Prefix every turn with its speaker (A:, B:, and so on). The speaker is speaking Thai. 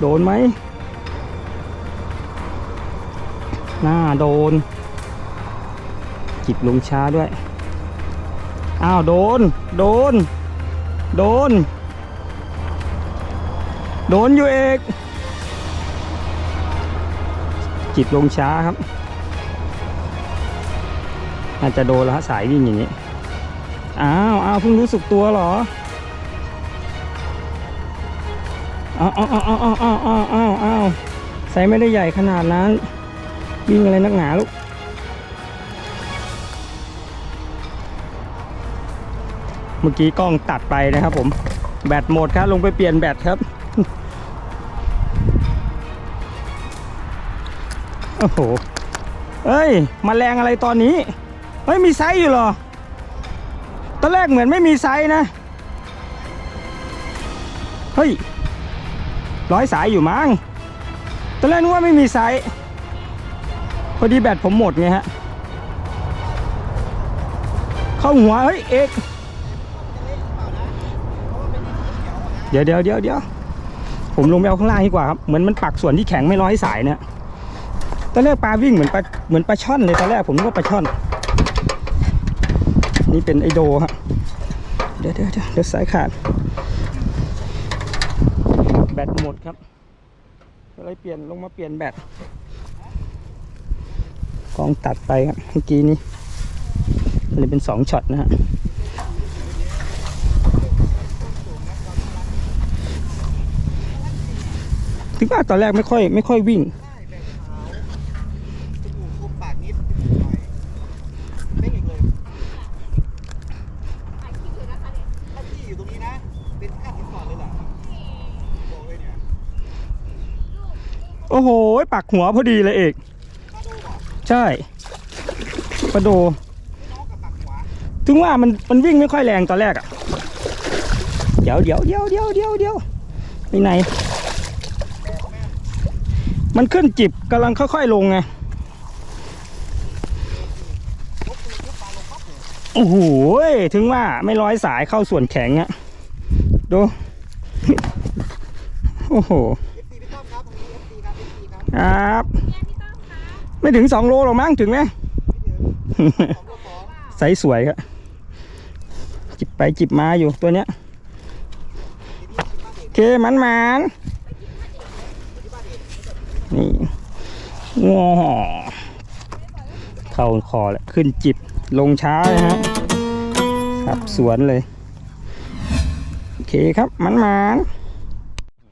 A: โดนไหมหน้าโดน จิบลงช้าด้วย อ้าว โดน โดน โดน โดนอยู่เอกจิบลงช้าครับ น่าจะโดนแล้วฮะสายวิ่งอย่างนี้ อ้าว อ้าวเพิ่งรู้สึกตัวเหรอ อ้าวอ้าวอ้าวอ้าวอ้าวอ้าวอ้าวอ้าวไซส์ไม่ได้ใหญ่ขนาดนั้นวิ่งอะไรนักหนาลูกเมื่อกี้กล้องตัดไปนะครับผม แบตหมดครับลงไปเปลี่ยนแบตครับโอ้โหเอ้ยมแมลงอะไรตอนนี้เฮ้ยมีไซส์อยู่หรอ ตอนแรกเหมือนไม่มีไซส์นะ เฮ้ย ร้อยสายอยู่มั้งตอนแรกนึกว่าไม่มีไซส์พอดีแบตผมหมดไงฮะ เข้าหัว เฮ้ย เอกเดี๋ยวเดี๋ยวเดี๋ยวเดี๋ยวผมลงไปเอาข้างล่างดีกว่าครับ เหมือนมันปักส่วนที่แข็งไม่ร้อยสายเนี่ยตอนแรกปลาวิ่งเหมือนปลาเหมือนปลาช่อนเลยตอนแรกผมนึกว่าปลาช่อน นี่เป็นไอโดฮะเดี๋ยวเดี๋ยวเดี๋ยวเดี๋ยวสายขาด แบตหมดครับก็เลยเปลี่ยนลงมาเปลี่ยนแบตกล้องตัดไปครับเมื่อกี้นี้เลยเป็นสองช็อตนะฮะคิดว่าตอนแรกไม่ค่อยไม่ค่อยวิ่ง
B: จมูกคมปากนิดหน่อยเด้งอีกเลยถ้าที่อยู่ตรงนี้นะ เป็นข้างหินก่อนเลยแหละบอกเลยเนี่ย
A: โอ้โหปักหัวพอดีเลยเอกใช่ปลาโดถึงว่ามันมันวิ่งไม่ค่อยแรงตอนแรกอะ่ะ เดี๋ยวเดี๋ยวเดี๋ยวเดี๋ยวเดี๋ยวเดี๋ยวไปไหน มันขึ้นจิบกำลังค่อยๆลงไงโอ้โหถึงว่าไม่ร้อยสายเข้าส่วนแข็งอะดู โอ้โห
B: ครับเอฟซีครับ
A: ครับ ไม่ถึงสองโลหรอกมั้งถึงไหม
B: สองตัวสอง
A: ไซส์สวยครับจิบไปจิบมาอยู่ตัวเนี้ยโอเคมันมันนี่ง้อเข้าคอแล้วขึ้นจิบลงช้าเลยฮะครับสวนเลย โอเคครับมันมัน